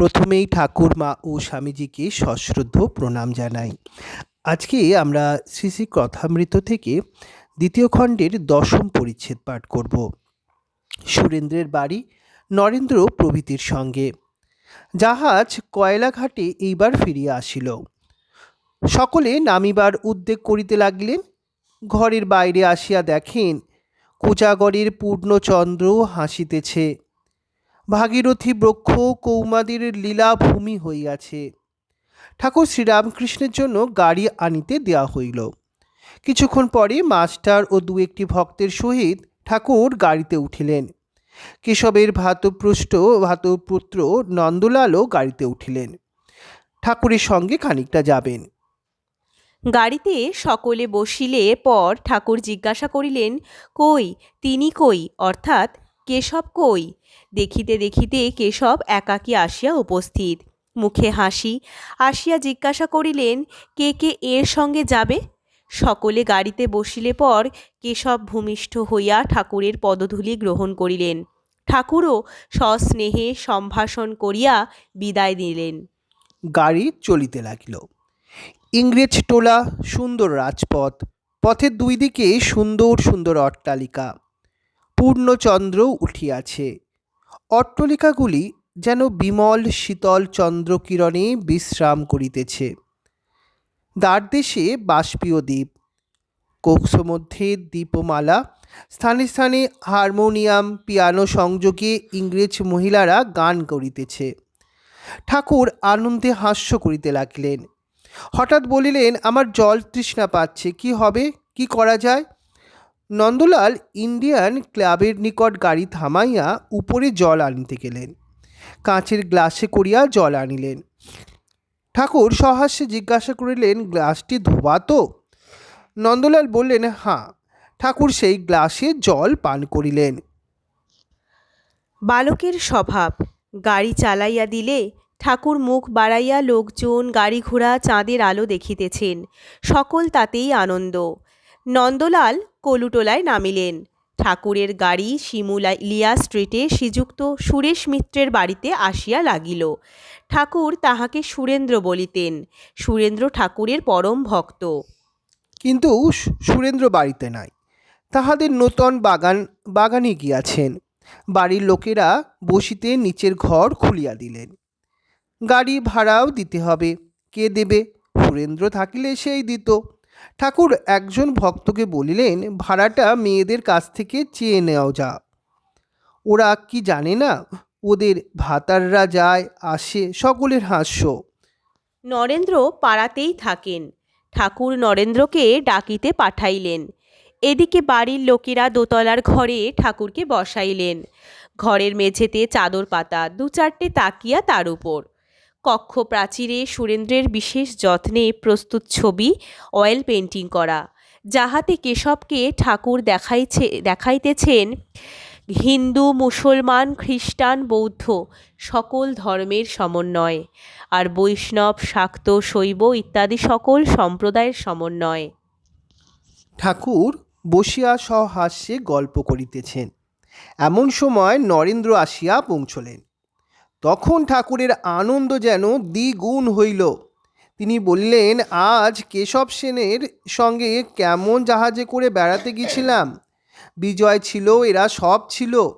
প্রথমেই ঠাকুর, মা ও স্বামীজিকে সশ্রদ্ধ প্রণাম জানাই। আজকে আমরা শ্রী শ্রী কথামৃত থেকে দ্বিতীয় খণ্ডের দশম পরিচ্ছেদ পাঠ করব। সুরেন্দ্রের বাড়ি নরেন্দ্র প্রভৃতির সঙ্গে। জাহাজ কয়লাঘাটে এইবার ফিরিয়া আসিল। সকলে নামিবার উদ্যোগ করিতে লাগলেন। ঘরের বাইরে আসিয়া দেখেন কোজাগরের পূর্ণচন্দ্র হাসিতেছে। ভাগীরথী বৃক্ষ কৌমাদের লীলাভূমি হইয়াছে। ঠাকুর শ্রীরামকৃষ্ণের জন্য গাড়ি আনিতে দেওয়া হইল। কিছুক্ষণ পরে মাস্টার ও দু একটি ভক্তের সহিত ঠাকুর গাড়িতে উঠিলেন। কেশবের ভাতপৃষ্ট ভাতপুত্র নন্দলালও গাড়িতে উঠিলেন। ঠাকুরের সঙ্গে খানিকটা যাবেন। গাড়িতে সকলে বসিলে পর ঠাকুর জিজ্ঞাসা করিলেন, কই, তিনি কই? অর্থাৎ কেশব কই? দেখিতে দেখিতে কেশব একাকী আসিয়া উপস্থিত। মুখে হাসি, আসিয়া জিজ্ঞাসা করিলেন, কে কে এর সঙ্গে যাবে? সকলে গাড়িতে বসিলে পর কেশব ভূমিষ্ঠ হইয়া ঠাকুরের পদধূলি গ্রহণ করিলেন। ঠাকুরও সস্নেহে সম্ভাষণ করিয়া বিদায় দিলেন গাড়ি চলিতে লাগিল। ইংরেজ টোলা, সুন্দর রাজপথ, পথের দুই দিকে সুন্দর সুন্দর অট্টালিকা। পূর্ণচন্দ্র উঠিয়াছে। অট্টলিকাগুলি যেন বিমল শীতল চন্দ্রকিরণে বিশ্রাম করিতেছে। দ্বারদেশে বাষ্পীয় দ্বীপ কক্ষমধ্যে দীপমালা, স্থানে স্থানে হারমোনিয়াম, পিয়ানো সংযোগে ইংরেজ মহিলারা গান করিতেছে। ঠাকুর আনন্দে হাস্য করিতে লাগিলেন। হঠাৎ বলিলেন, আমার জল তৃষ্ণা পাচ্ছে, কি হবে? কি করা যায়? নন্দলাল ইন্ডিয়ান ক্লাবের নিকট গাড়ি থামাইয়া উপরে জল আনিতে গেলেন। কাঁচের গ্লাসে করিয়া জল আনিলেন। ঠাকুর সহাস্যে জিজ্ঞাসা করিলেন, গ্লাসটি ধোবা তো? নন্দলাল বললেন হাঁ ঠাকুর সেই গ্লাসে জল পান করিলেন। বালকের স্বভাব, গাড়ি চালাইয়া দিলে ঠাকুর মুখ বাড়াইয়া লোকজন গাড়ি ঘোড়া চাঁদের আলো দেখিতেছেন। সকল তাতেই আনন্দ। নন্দলাল কলুটোলায় নামিলেন। ঠাকুরের গাড়ি শিমুলিয়া স্ট্রিটে শ্রীযুক্ত সুরেশ মিত্রের বাড়িতে আসিয়া লাগিল। ঠাকুর তাহাকে সুরেন্দ্র বলিতেন। সুরেন্দ্র ঠাকুরের পরম ভক্ত। কিন্তু সুরেন্দ্র বাড়িতে নাই। তাহাদের নূতন বাগান, বাগানে গিয়াছেন। বাড়ির লোকেরা বসিতে নিচের ঘর খুলিয়া দিলেন। গাড়ি ভাড়াও দিতে হবে। কে দেবে? সুরেন্দ্র থাকিলে সেই দিত। ঠাকুর একজন ভক্তকে বলিলেন, ভাড়াটা মেয়েদের কাছ থেকে চেয়ে নেওয়া যা। ওরা কি জানে না, ওদের ভাতাররা যায়, আসে, সকলের হাস্য। নরেন্দ্র পাড়াতেই থাকেন। ঠাকুর নরেন্দ্রকে ডাকিতে পাঠাইলেন। এদিকে বাড়ির লোকেরা দোতলার ঘরে ঠাকুরকে বসাইলেন। ঘরের মেঝেতে চাদর পাতা দু চারটে তাকিয়া তার উপর। কক্ষ প্রাচীরে সুরেন্দ্রের বিশেষ যত্নে প্রস্তুত ছবি অয়েল পেন্টিং করা, যাহাতে কেশবকে ঠাকুর দেখাইছে, দেখাইতেছেন হিন্দু, মুসলমান, খ্রিস্টান, বৌদ্ধ সকল ধর্মের সমন্বয় আর বৈষ্ণব, শাক্ত, শৈব ইত্যাদি সকল সম্প্রদায়ের সমন্বয়। ঠাকুর বসিয়া সহাস্যে গল্প করিতেছেন। এমন সময় নরেন্দ্র আসিয়া পৌঁছলেন। তখন ঠাকুরের আনন্দ যেন দ্বিগুণ হইল। তিনি বললেন, আজ কেশব সেনের সঙ্গে কেমন জাহাজে করে বেড়াতে গেছিলাম? বিজয় ছিল, এরা সব ছিল।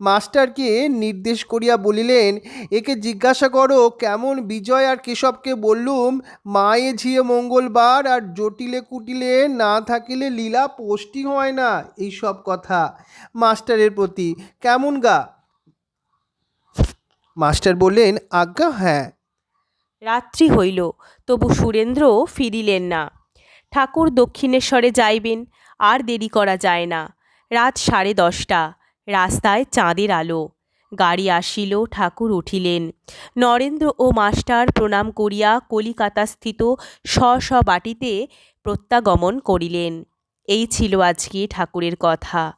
মাস্টারকে নির্দেশ করিয়া বলিলেন, একে জিজ্ঞাসা করো, কেমন বিজয় আর কেশবকে বললুম, মায়ে ঝিয়ে মঙ্গলবার আর জটিলে কুটিলে না থাকিলে লীলা পোষ্টি হয় না? এই সব কথা মাস্টারের প্রতি কেমন গা মাস্টার বললেন আজ্ঞা হ্যাঁ। রাত্রি হইল তবু সুরেন্দ্র ফিরিলেন না। ঠাকুর দক্ষিণেশ্বরে যাইবেন আর দেরি করা যায় না। রাত সাড়ে দশটা রাস্তায় চাঁদের আলো। গাড়ি আসিল ঠাকুর উঠিলেন। নরেন্দ্র ও মাস্টার প্রণাম করিয়া কলিকাতাস্থিত স্ব স্ব বাটিতে প্রত্যাগমন করিলেন। এই ছিল আজকে ঠাকুরের কথা।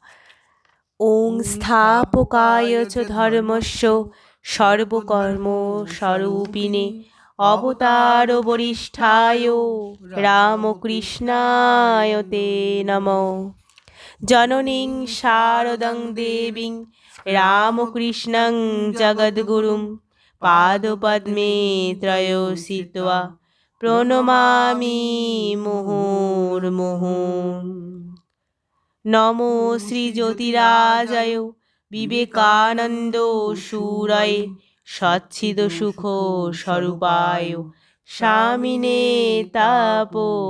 ওং স্থাপকায় চ ধর্মস্য। সর্বকর্ম স্বরূপিণে অবতার বরিষ্ঠায় রামকৃষ্ণায় তে নম। জননীং শারদং দেবীং রামকৃষ্ণং জগদ্গুরুম পাদপদ্মে ত্রয়োষিত্বা প্রণমামি মুহুর্মুহু নমো শ্রীজ্যোতিরাজয় বিবেকানন্দ সুরয় সচ্ছিদ সুখ স্বরূপায় 哦 স্বামিনে তাপোহারিণে